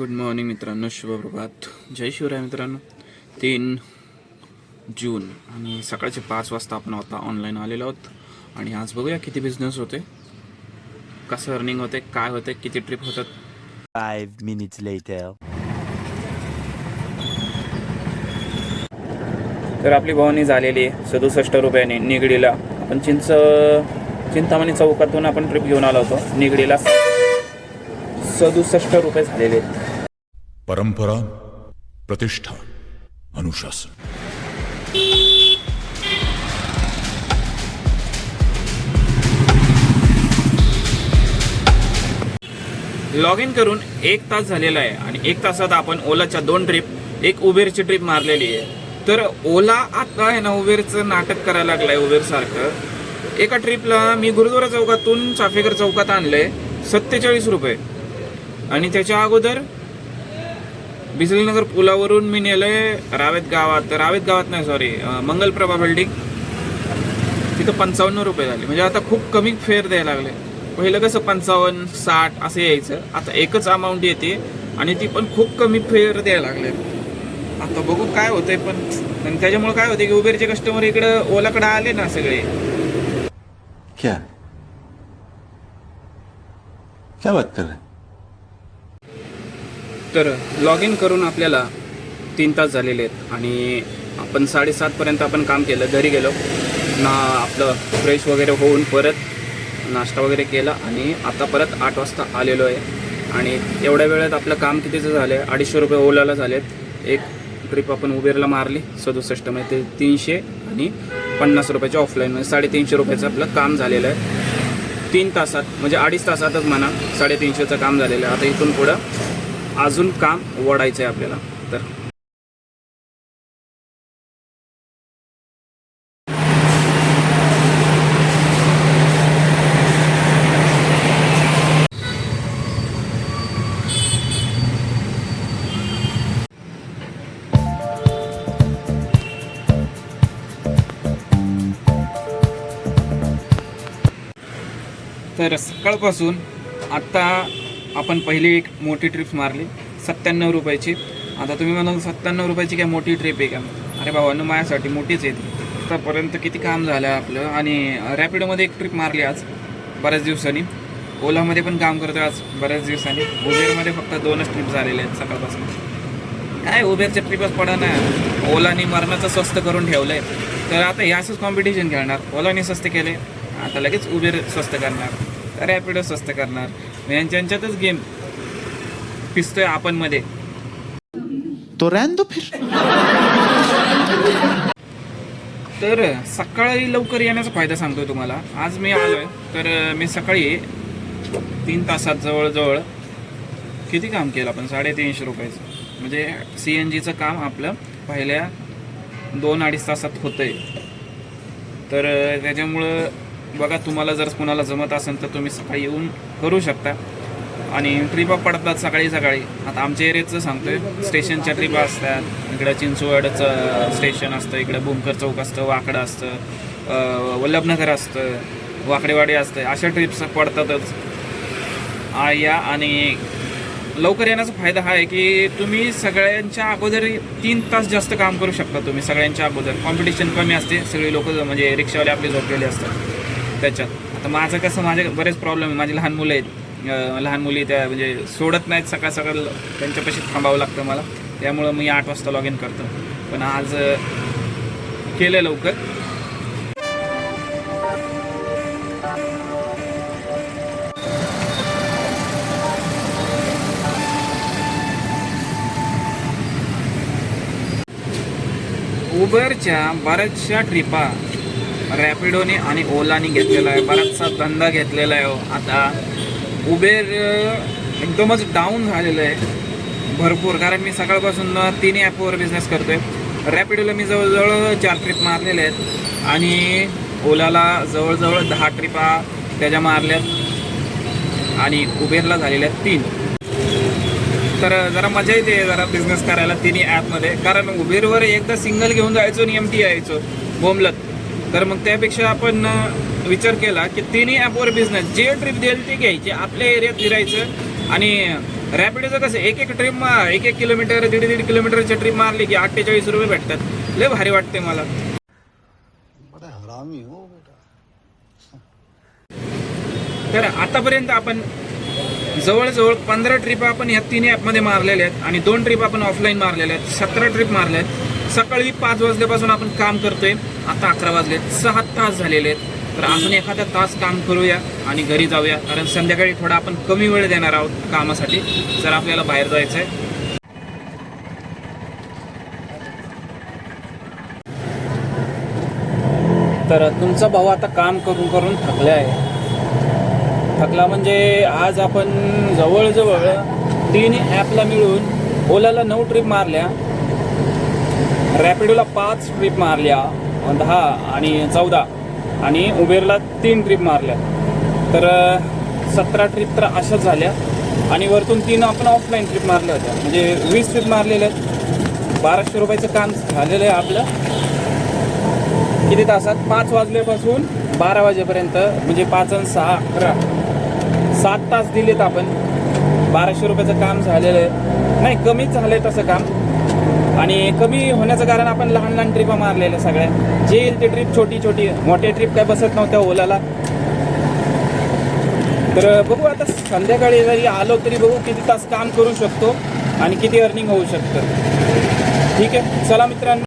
Good morning मित्रांनो शुभप्रभात. जय शिवराय मित्रांनो. तीन जून आणि सकाळचे पाच वाजता आपण आता ऑनलाईन आलेलो आहोत. आणि आज बघूया किती बिझनेस होते कसं अर्निंग होते काय होते किती ट्रिप होतात. Five minutes later. तर आपली भवानी झालेली आहे सदुसष्ट रुपयाने निगडीला. आपण चिंच चिंतामणी चौकातून आपण ट्रिप घेऊन आलो होतो निगडीला. सदुसष्ट रुपये झालेले. आहेत परंपरा प्रतिष्ठा अनुशासन. लॉग इन करून एक तास झालेला आहे आणि एक तासात आपण ओलाच्या दोन ट्रिप एक उबेरची ट्रिप मारलेली आहे. तर ओला आता आहे ना उबेरचं नाटक करायला लागलाय उबेर सारखं. एका ट्रिपला मी गुरुद्वारा चौकातून चाफेकर चौकात आणलंय सत्तेचाळीस रुपये. आणि त्याच्या अगोदर बिसलीनगर पुलावरून मी नेलंय रावेत गावात. रावेत गावात नाही सॉरी मंगलप्रभा बिल्डिंग तिथं पंचावन्न रुपये झाले. म्हणजे आता खूप कमी फेअर द्यायला लागले. पहिलं कसं पंचावन्न साठ असं यायचं. आता एकच अमाऊंट येते आणि ती पण खूप कमी फेअर द्यायला लागले. आता बघू काय होतंय पण आणि त्याच्यामुळे काय होते की उबेरचे कस्टमर इकडं ओलाकडे आले ना सगळे. क्या? क्या बात कर रहे तर लॉग इन करून आपल्याला तीन तास झालेले आहेत आणि आपण साडेसातपर्यंत आपण काम केलं घरी गेलो. ना आपलं फ्रेश वगैरे होऊन परत नाश्ता वगैरे केला आणि आता परत आठ वाजता आलेलो आहे. आणि एवढ्या वेळात आपलं काम कितीचं झालं आहे अडीचशे रुपये ओलाला झालेत. एक ट्रिप आपण उबेरला मारली सदुसष्ट म्हणजे ते तीनशे आणि पन्नास रुपयाच्या ऑफलाईन म्हणजे साडेतीनशे रुपयाचं आपलं काम झालेलं आहे. तीन तासात म्हणजे अडीच तासातच म्हणा साडेतीनशेचं काम झालेलं आहे. आता इथून पुढं अजून काम वाढायचं आहे आपल्याला. तर तर सकाळपासून आत्ता आपण पहिली एक मोठी ट्रिप मारली. सत्त्याण्णव रुपयाची. आता तुम्ही म्हणाल सत्त्याण्णव रुपयाची काय मोठी ट्रिप आहे का? अरे बाबा माझ्यासाठी मोठीच आहे आतापर्यंत किती काम झालं आपलं? आणि रॅपिडोमध्ये एक ट्रिप मारली आज बऱ्याच दिवसांनी. ओलामध्ये पण काम करतो आज बऱ्याच दिवसांनी. उबेरमध्ये फक्त दोनच ट्रिप झालेले आहेत सकाळपासून. काय उबेरच्या ट्रिपच पडा ना. ओलानी मरणाचं स्वस्त करून ठेवलं आहे तर आता हे असंच कॉम्पिटिशन खेळणार. ओलानी स्वस्त केले. आता लगेच उबेर स्वस्त करणार. रॅपिडो स्वस्त करणार. यांच्यातच गेम पिसतोय आपण मध्ये तो रहने दो फिर. तर सकाळी लवकर येण्याचा फायदा सांगतोय तुम्हाला. आज मी आलोय तर मी सकाळी तीन तासात जवळजवळ किती काम केलं आपण? साडेतीनशे रुपयाचं. म्हणजे सी एन जीचं काम आपलं पहिल्या दोन अडीच तासात होतंय. तर त्याच्यामुळं बघा तुम्हाला जर कुणाला जमत असेल तर तुम्ही सकाळी येऊन करू शकता. आणि ट्रिपा पडतात सकाळी सकाळी. आता आमच्या एरियाचं सांगतोय स्टेशनच्या ट्रिपा असतात. इकडं चिंचवडचं स्टेशन असतं इकडं भूमकर चौक असतं वाकडं असतं वल्लभनगर असतं वाकडेवाडी असतं. अशा ट्रिप्स पडतातच. आ, या आणि लवकर येण्याचा फायदा हा आहे की तुम्ही सगळ्यांच्या अगोदर तीन तास जास्त काम करू शकता तुम्ही सगळ्यांच्या अगोदर. कॉम्पिटिशन कमी असते सगळी लोक म्हणजे रिक्षावाले आपले झोपलेले असतात. त्याच्यात. आता माझं कसं माझे बरेच प्रॉब्लेम आहे. माझे लहान मुलं आहेत. लहान मुली त्या म्हणजे सोडत नाहीत. सकाळ सकाळ त्यांच्यापाशी थांबावं लागतं मला. त्यामुळं मी आठ वाजता लॉग इन करतो. पण आज केलं लवकर. उबरच्या बऱ्याचशा ट्रिपा रॅपिडोने आणि ओलाने घेतलेला आहे. बराचसा धंदा घेतलेला आहे हो. आता उबेर एकदमच डाऊन झालेलं आहे. भरपूर. कारण मी सकाळपासून तिन्ही ॲपवर बिझनेस करतोय. रॅपिडोला मी जवळजवळ चार ट्रिप मारलेले आहेत. आणि ओलाला जवळजवळ दहा ट्रिपा त्याच्या मारल्यात. आणि उबेरला झालेल्या आहेत तीन. तर जरा मजा येते जरा बिझनेस करायला तिन्ही ॲपमध्ये कारण उबेरवर एकदा सिंगल घेऊन जायचो आणि एम टी यायचो. बोमलत तर मग त्यापेक्षा आपण विचार केला की तिन्ही ॲपवर बिझनेस जे ट्रिप देईल ते घ्यायचे आपल्या एरियात फिरायचं आणि रॅपिडोचं कसं एक एक ट्रिप एक एक किलोमीटर दीड दीड किलोमीटरची ट्रिप मारली की अठ्ठेचाळीस रुपये भेटतात. लय भारी वाटते मला. तर आतापर्यंत आपण जवळजवळ पंधरा ट्रिप आपण ह्या तिन्ही ॲपमध्ये मारलेल्या आहेत आणि दोन ट्रिप आपण ऑफलाईन मारलेल्या आहेत. सतरा ट्रिप मारल्या आहेत. सकाळी पाच वाजल्यापासून आपण काम करतोय. आता अकरा वाजले सहा तास झालेले आहेत. तर अजून एखादा तास काम करूया आणि घरी जाऊया. कारण संध्याकाळी थोडा आपण कमी वेळ देणार आहोत कामासाठी. जर आपल्याला बाहेर जायचं आहे. तर तुमचा भाऊ आता काम करून करून थकला आहे. थकला म्हणजे आज आपण जवळजवळ तीन ॲपला मिळून ओलाला नऊ ट्रिप मारल्या रॅपिडोला पाच ट्रिप मारल्या दहा आणि चौदा आणि उबेरला तीन ट्रिप मारल्या. तर सतरा ट्रिप तर अशाच झाल्या आणि वरतून तीन आपण ऑफलाईन ट्रिप मारल्या होत्या. म्हणजे वीस ट्रिप मारलेल्या आहेत. बाराशे रुपयाचं काम झालेलं आहे आपलं. किती तासात? पाच वाजल्यापासून बारा वाजेपर्यंत म्हणजे पाच आणि सहा अकरा. सात तास दिलेत आपण. बाराशे रुपयाचं काम झालेलं आहे. नाही कमीच झालं आहे तसं काम. आणि कमी होण्याचं कारण आपण लहान लहान ट्रिपा मारलेल्या सगळ्या. जे येईल ते ट्रिप छोटी छोटी. मोठ्या ट्रिप काय बसत नव्हत्या ओलाला. तर बघू आता संध्याकाळी जरी आलो तरी बघू किती तास काम करू शकतो आणि किती अर्निंग होऊ शकतं. ठीक आहे? चला मित्रांनो.